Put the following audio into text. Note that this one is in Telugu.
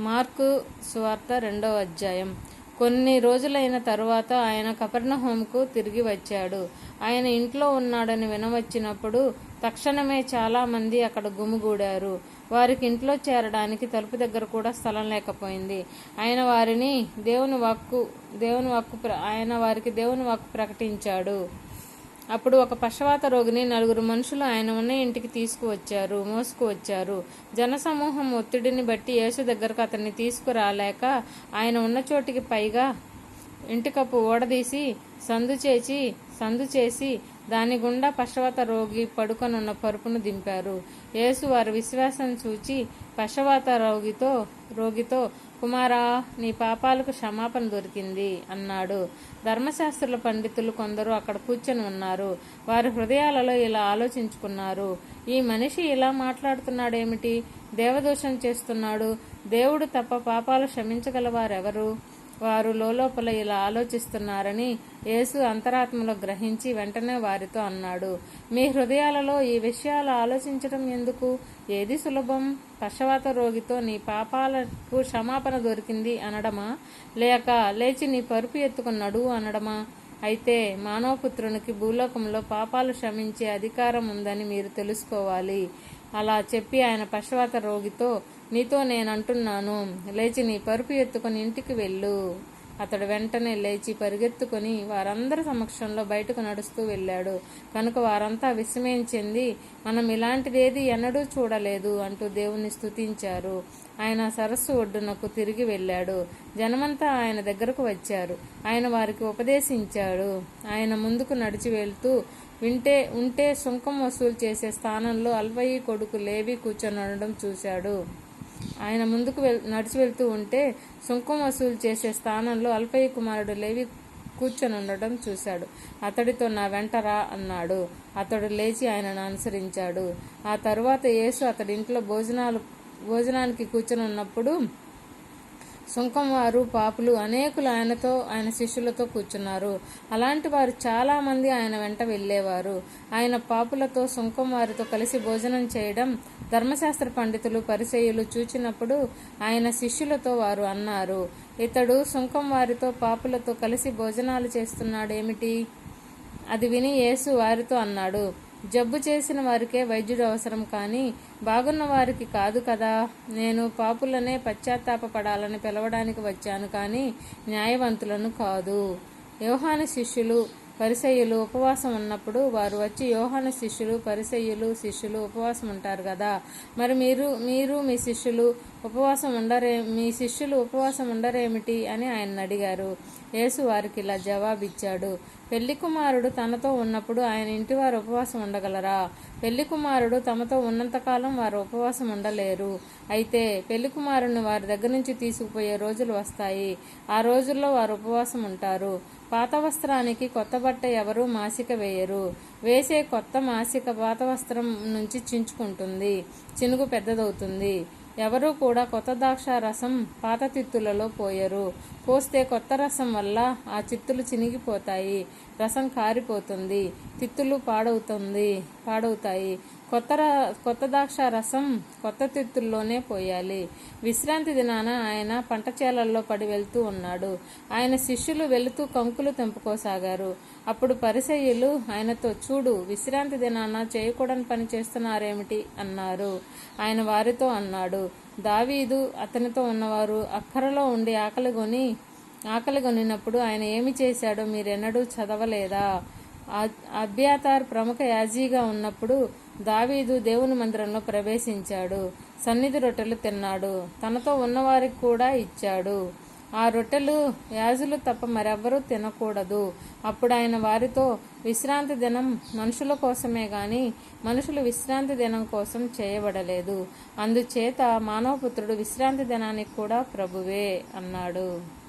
మార్కు సువార్త రెండవ అధ్యాయం. కొన్ని రోజులైన తరువాత ఆయన కపర్ణహోంకు తిరిగి వచ్చాడు. ఆయన ఇంట్లో ఉన్నాడని వినవచ్చినప్పుడు తక్షణమే చాలామంది అక్కడ గుమిగూడారు. వారికి ఇంట్లో చేరడానికి తలుపు దగ్గర కూడా స్థలం లేకపోయింది. ఆయన వారిని దేవుని వాక్కు దేవుని వాక్కు ఆయన వారికి దేవుని వాక్కు ప్రకటించాడు. అప్పుడు ఒక పక్షవాత రోగిని నలుగురు మనుషులు ఆయన ఉన్న ఇంటికి తీసుకువచ్చారు మోసుకువచ్చారు. జనసమూహం ఒత్తిడిని బట్టి యేసు దగ్గరకు అతన్ని తీసుకురాలేక ఆయన ఉన్న చోటికి పైగా ఇంటికప్పు ఓడదీసి సందు చేసి సందు చేసి దాని గుండా పశవాత రోగి పడుకొనున్న పరుపును దింపారు. యేసు వారి విశ్వాసం చూచి పశవాత రోగితో రోగితో కుమారా నీ పాపాలకు క్షమాపణ దొరికింది అన్నాడు. ధర్మశాస్త్రుల పండితులు కొందరు అక్కడ కూర్చొని ఉన్నారు. వారి హృదయాలలో ఇలా ఆలోచించుకున్నారు. ఈ మనిషి ఇలా మాట్లాడుతున్నాడేమిటి? దేవదోషం చేస్తున్నాడు. దేవుడు తప్ప పాపాలు క్షమించగల వారెవరు వారు లోపల ఇలా ఆలోచిస్తున్నారని యేసు అంతరాత్మలో గ్రహించి వెంటనే వారితో అన్నాడు మీ హృదయాలలో ఈ విషయాలు ఆలోచించడం ఎందుకు? ఏది సులభం? పశవాత రోగితో నీ పాపాలకు క్షమాపణ దొరికింది అనడమా? లేక లేచి నీ పరుపు ఎత్తుకుని నడువు అనడమా? అయితే మానవపుత్రునికి భూలోకంలో పాపాలు క్షమించే అధికారం ఉందని మీరు తెలుసుకోవాలి. అలా చెప్పి ఆయన పశవాత రోగితో నీతో నేను అంటున్నాను లేచి నీ పరుపు ఎత్తుకొని ఇంటికి వెళ్ళు. అతడు వెంటనే లేచి పరిగెత్తుకొని వారందరి సమక్షంలో బయటకు నడుస్తూ వెళ్ళాడు. కనుక వారంతా విస్మయం చెంది మనం ఇలాంటిదేది ఎన్నడూ చూడలేదు అంటూ దేవుణ్ణి స్తుతించారు. ఆయన సరస్సు ఒడ్డునకు తిరిగి వెళ్ళాడు. జనమంతా ఆయన దగ్గరకు వచ్చారు. ఆయన వారికి ఉపదేశించాడు. ఆయన ముందుకు నడిచి వెళ్తూ వింటే ఉంటే సుంకం వసూలు చేసే స్థానంలో అల్వయి కొడుకు లేవి కూర్చొని ఉండడం చూశాడు. ఆయన ముందుకు వెల్ నడిచి వెళ్తూ ఉంటే సుంకం వసూలు చేసే స్థానంలో అల్పయ్య కుమారుడు లేవి కూర్చొని ఉండటం చూశాడు. అతడితో నా వెంటరా అన్నాడు. అతడు లేచి ఆయనను అనుసరించాడు. ఆ తరువాత యేసు అతడి ఇంట్లో భోజనాలు భోజనానికి కూర్చొని ఉన్నప్పుడు వారు పాపులు అనేకులు ఆయనతో ఆయన శిష్యులతో కూర్చున్నారు. అలాంటి వారు చాలామంది ఆయన వెంట వెళ్ళేవారు. ఆయన పాపులతో సుంకం వారితో కలిసి భోజనం చేయడం ధర్మశాస్త్ర పండితులు పరిచయులు చూచినప్పుడు ఆయన శిష్యులతో వారు అన్నారు ఇతడు సుంకం వారితో పాపులతో కలిసి భోజనాలు చేస్తున్నాడేమిటి అది విని యేసు వారితో అన్నాడు జబ్బు చేసిన వారికే వైద్యుడు అవసరం కానీ బాగున్న వారికి కాదు కదా. నేను పాపులనే పశ్చాత్తాపపడాలని పిలవడానికి వచ్చాను కానీ న్యాయవంతులను కాదు. యోహాను శిష్యులు పరిసయ్యులు ఉపవాసం ఉన్నప్పుడు వారు వచ్చి యోహాను శిష్యులు పరిసయ్యులు శిష్యులు ఉపవాసం ఉంటారు కదా. మరి మీరు మీరు మీ శిష్యులు ఉపవాసం ఉండరే మీ శిష్యులు ఉపవాసం ఉండరేమిటి అని ఆయన అడిగారు. యేసు వారికి ఇలా జవాబిచ్చాడు. పెళ్ళి కుమారుడు తనతో ఉన్నప్పుడు ఆయన ఇంటి వారు ఉపవాసం ఉండగలరా? పెళ్ళి కుమారుడు తమతో ఉన్నంతకాలం వారు ఉపవాసం ఉండలేరు. అయితే పెళ్ళి కుమారుని వారి దగ్గర నుంచి తీసుకుపోయే రోజులు వస్తాయి. ఆ రోజుల్లో వారు ఉపవాసం ఉంటారు. పాత వస్త్రానికి కొత్త బట్ట ఎవరూ మాసిక వేయరు. వేసే కొత్త మాసిక పాత వస్త్రం నుంచి చించుకుంటుంది. చినుగు పెద్దదవుతుంది. ఎవరూ కూడా కొత్త ద్రాక్ష రసం పాత తిత్తులలో పోయరు. పోస్తే కొత్త రసం వల్ల ఆ చిత్తులు చినిగిపోతాయి. రసం కారిపోతుంది. తిత్తులు పాడవుతుంది పాడవుతాయి. కొత్త కొత్త ద్రాక్ష రసం కొత్త తిత్తుల్లోనే పోయాలి. విశ్రాంతి దినాన ఆయన పంట చేలల్లో పడి వెళ్తూ ఉన్నాడు. ఆయన శిష్యులు వెళుతూ కంకులు తెంపుకోసాగారు. అప్పుడు పరిసయ్యులు ఆయనతో చూడు విశ్రాంతి దినాన చేయకూడని పని చేస్తున్నారేమిటి? అన్నారు. ఆయన వారితో అన్నాడు దావీదు అతనితో ఉన్నవారు అక్కరలో ఉండి ఆకలిగొని ఆకలిగొనినప్పుడు ఆయన ఏమి చేశాడో మీరెన్నడూ చదవలేదా? అబ్యాతార్ ప్రముఖ యాజీగా ఉన్నప్పుడు దావీదు దేవుని మందిరంలో ప్రవేశించాడు. సన్నిధి రొట్టెలు తిన్నాడు. తనతో ఉన్నవారికి కూడా ఇచ్చాడు. ఆ రొట్టెలు యాజులు తప్ప మరెవ్వరూ తినకూడదు. అప్పుడు ఆయన వారితో విశ్రాంతి దినం మనుషుల కోసమే గాని మనుషులు విశ్రాంతి దినం కోసం చేయబడలేదు. అందుచేత మానవపుత్రుడు విశ్రాంతి దినానికి కూడా ప్రభువే అన్నాడు.